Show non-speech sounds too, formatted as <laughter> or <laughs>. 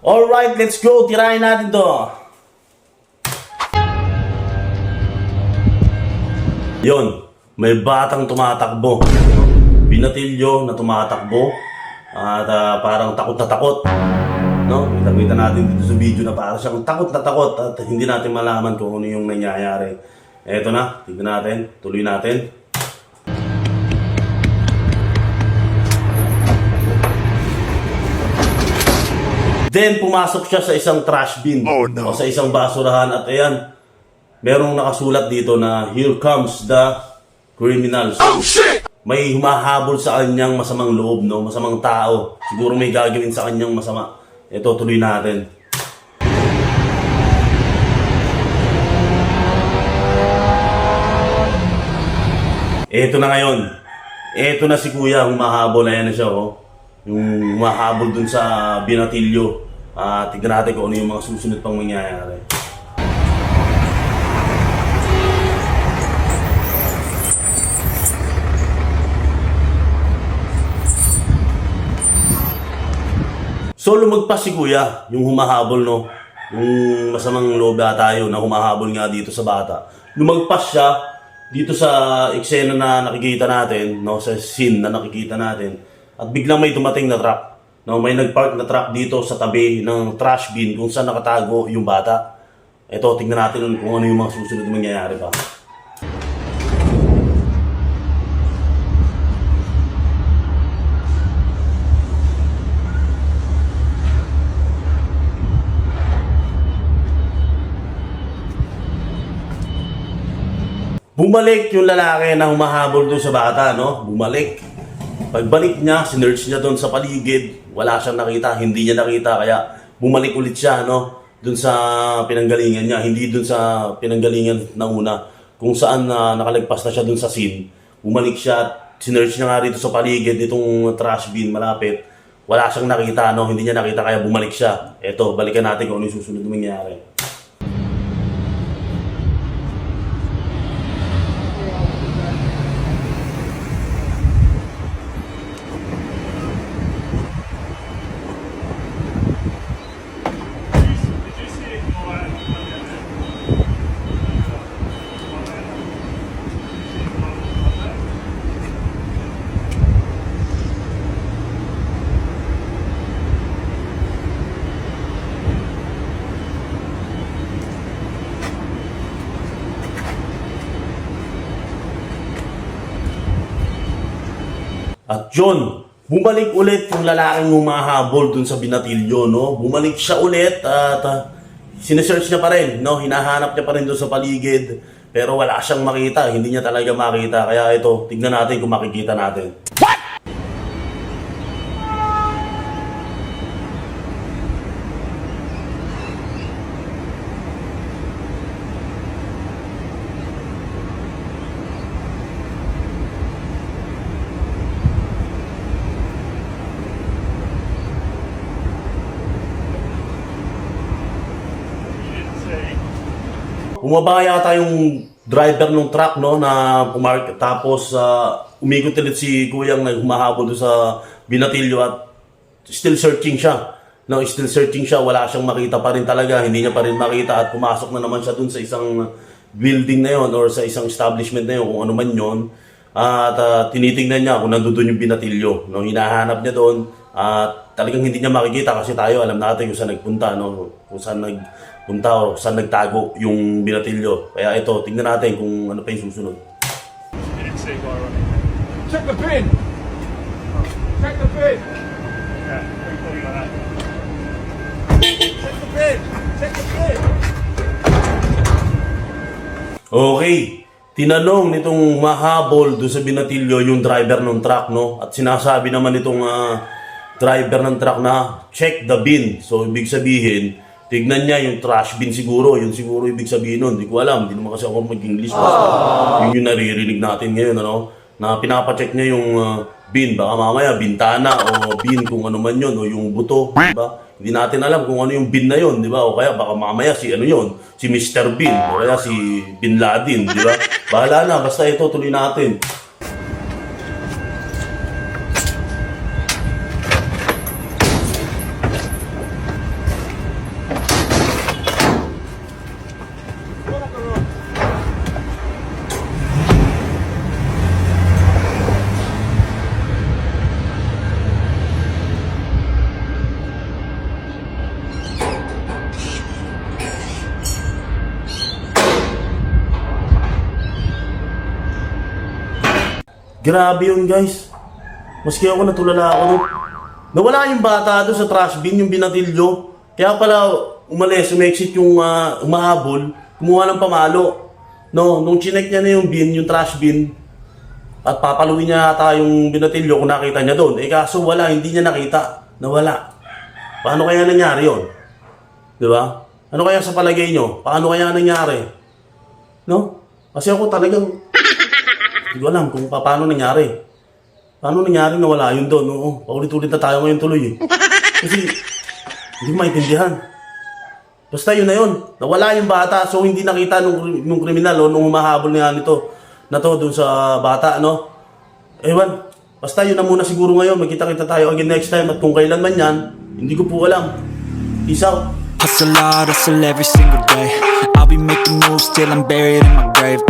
Alright, let's go. Tirahin natin to. Yon, may batang tumatakbo. Binatilyo na tumatakbo. At ah, parang takot na takot. No? Kita natin dito sa video na parang siyang takot na takot at hindi natin malaman kung ano yung nangyayari. Eto na, tignan natin, tuloy natin. Then pumasok siya sa isang trash bin Oh, no. o sa isang basurahan at ayan, merong nakasulat dito na here comes the criminals. Oh shit! May humahabol sa kanyang masamang loob, no? Masamang tao. Siguro may gagawin sa kanyang masama. Ito, tuloy natin. Ito na ngayon. Ito na si Kuya, humahabol. Ayan na siya, oh. Yung humahabol dun sa binatilyo. Ah, tignan natin kung ano yung mga susunod pang mangyayari. So lumagpas si Kuya, yung humahabol no, yung masamang loob tayo na humahabol nga dito sa bata. Lumagpas siya dito sa eksena na nakikita natin, no, sa scene na nakikita natin. At biglang may dumating na truck. No, may nagpark na truck dito sa tabi ng trash bin kung saan nakatago yung bata. Ito, tingnan natin kung ano yung mga susunod mangyayari pa. Bumalik yung lalaki na humahabol doon sa bata, no? Bumalik. Pagbalik niya, sinerch niya doon sa paligid, wala siyang nakita, hindi niya nakita, kaya bumalik ulit siya, no? Doon sa pinanggalingan niya, hindi doon sa pinanggalingan na una, kung saan na nakalagpas na siya doon sa scene. Bumalik siya, sinerch niya nga rito sa paligid, itong trash bin malapit. Wala siyang nakita, no? Hindi niya nakita, kaya bumalik siya. Eto, balikan natin kung ano yung susunod na mangyari. At yun, bumalik ulit yung lalaking humahabol dun sa binatilyo, no? Bumalik siya ulit at uh, sinesearch niya pa rin, no? Hinahanap niya pa rin dun sa paligid. Pero wala siyang makita, hindi niya talaga makita. Kaya ito, tignan natin kung makikita natin. Bumaba yata yung driver ng truck no na pumark tapos ah, umikot ulit si kuyang na humahabol sa binatilyo at still searching siya. No, still searching siya, wala siyang makita pa rin talaga, hindi niya pa rin makita at pumasok na naman siya doon sa isang building na yon or sa isang establishment na yon kung ano man yon. At ah, tinitingnan niya kung nandoon yung binatilyo. No, hinahanap niya doon at talagang hindi niya makikita kasi tayo alam natin kung saan nagpunta, no? kung saan nagpunta o saan nagtago yung binatilyo. Kaya ito, tingnan natin kung ano pa yung susunod. Check the pin! Check the pin! Check the pin! Check the pin! Okay. Tinanong nitong mahabol doon sa binatilyo yung driver ng truck, no? At sinasabi naman nitong ah, driver ng truck na check the bin. So, ibig sabihin, tignan niya yung trash bin siguro. Yun siguro ibig sabihin nun. Hindi ko alam. Hindi naman kasi ako mag-English. Yun yung naririnig natin ngayon, ano? Na pinapacheck niya yung ah, bin. Baka mamaya, bintana o bin kung ano man yun. O yung buto, di ba? Hindi natin alam kung ano yung bin na yun, di ba? O kaya baka mamaya si ano yun, si Mr. Bin, o kaya si Bin Laden, di ba? <laughs> Bahala na, basta ito tuloy natin. Grabe yun guys. Maski ako natulala ako nun. Nawala yung bata doon sa trash bin, yung binatilyo. Kaya pala umalis, umexit yung ah, umahabol, kumuha ng pamalo. No, nung chinek niya na yung bin, yung trash bin, at papaluin niya ata yung binatilyo kung nakita niya doon. Eh kaso wala, hindi niya nakita. Nawala. Paano kaya nangyari yon? Di ba? Ano kaya sa palagay nyo? Paano kaya nangyari? No? Kasi ako talagang hindi ko alam kung pa- paano nangyari. Paano nangyari na wala yun doon? Oo, paulit-ulit na tayo ngayon tuloy eh. Kasi hindi ko maintindihan. Basta yun na yun. Nawala yung bata so hindi nakita nung, nung kriminal o nung humahabol nga nito na to doon sa bata, no? Ewan. Basta yun na muna siguro ngayon. Magkita-kita tayo again next time at kung kailan man yan, hindi ko po alam. Peace out. Hustle hard, hustle every single day. I'll be making moves till I'm buried in my grave.